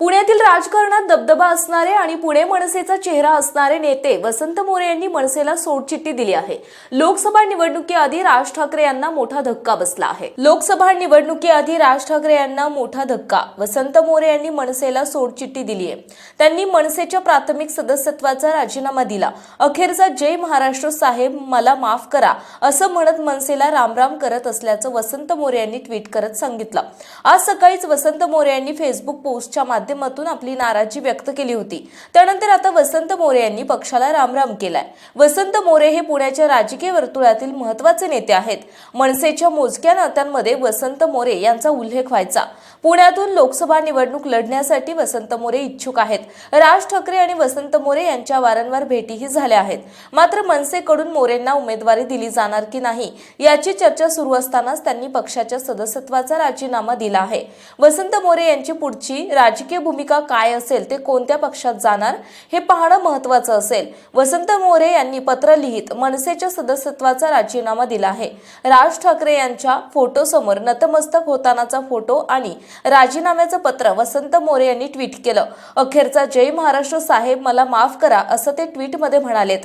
पुण्यातील राजकारणात दबदबा असणारे आणि पुणे मनसेचा चेहरा असणारे नेते वसंत मोरे यांनी मनसेला सोडचिठ्ठी दिली आहे. लोकसभा निवडणुकीआधी राज ठाकरे यांना मोठा धक्का बसला आहे. लोकसभा निवडणुकीआधी राज ठाकरे यांना मोठा धक्का. वसंत मोरे यांनी मनसेला सोडचिठ्ठी दिली आहे त्यांनी मनसेच्या प्राथमिक सदस्यत्वाचा राजीनामा दिला. अखेरचा जय महाराष्ट्र साहेब मला माफ करा असं म्हणत मनसेला रामराम करत असल्याचं वसंत मोरे यांनी ट्विट करत सांगितलं. आज सकाळीच वसंत मोरे यांनी फेसबुक पोस्टच्या माध्यमातून आपली नाराजी व्यक्त केली होती. त्यानंतर आता वसंत मोरे यांनी पक्षाला रामराम केलाय. वसंत मोरे हे पुण्याच्या राजकीय वर्तुळातील महत्त्वाचे नेते आहेत. मनसेच्या मोजक्या नात्यांमध्ये वसंत मोरे यांचा उल्लेख व्हायचा. पुण्यातून लोकसभा निवडणूक लढण्यासाठी वसंत मोरे इच्छुक आहेत. राज ठाकरे आणि वसंत मोरे यांच्या वारंवार भेटीही झाल्या आहेत. मात्र मनसेकडून मोरेंना उमेदवारी दिली जाणार की नाही याची चर्चा सुरू असतानाच त्यांनी पक्षाच्या सदस्यत्वाचा राजीनामा दिला आहे. वसंत मोरे यांची पुढची राजकीय राजकीय भूमिका काय असेल ते कोणत्या पक्षात जाणार हे पाहणं महत्वाचं असेल. वसंत मोरे यांनी पत्र लिहित मनसेच्या सदस्यत्वाचा राजीनामा दिला आहे. राज ठाकरे यांच्या फोटोसमोर नतमस्तक होतानाचा फोटो आणि राजीनाम्याचं पत्र वसंत मोरे यांनी ट्विट केलं. अखेरचा जय महाराष्ट्र साहेब मला माफ करा असं ते ट्विटमध्ये म्हणालेत.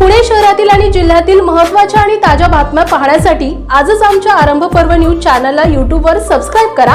पुणे शहरातील आणि जिल्ह्यातील महत्त्वाच्या आणि ताज्या बातम्या पाहण्यासाठी आजच आमच्या आरंभ पर्व न्यूज चॅनलला यूट्यूबवर सबस्क्राईब करा.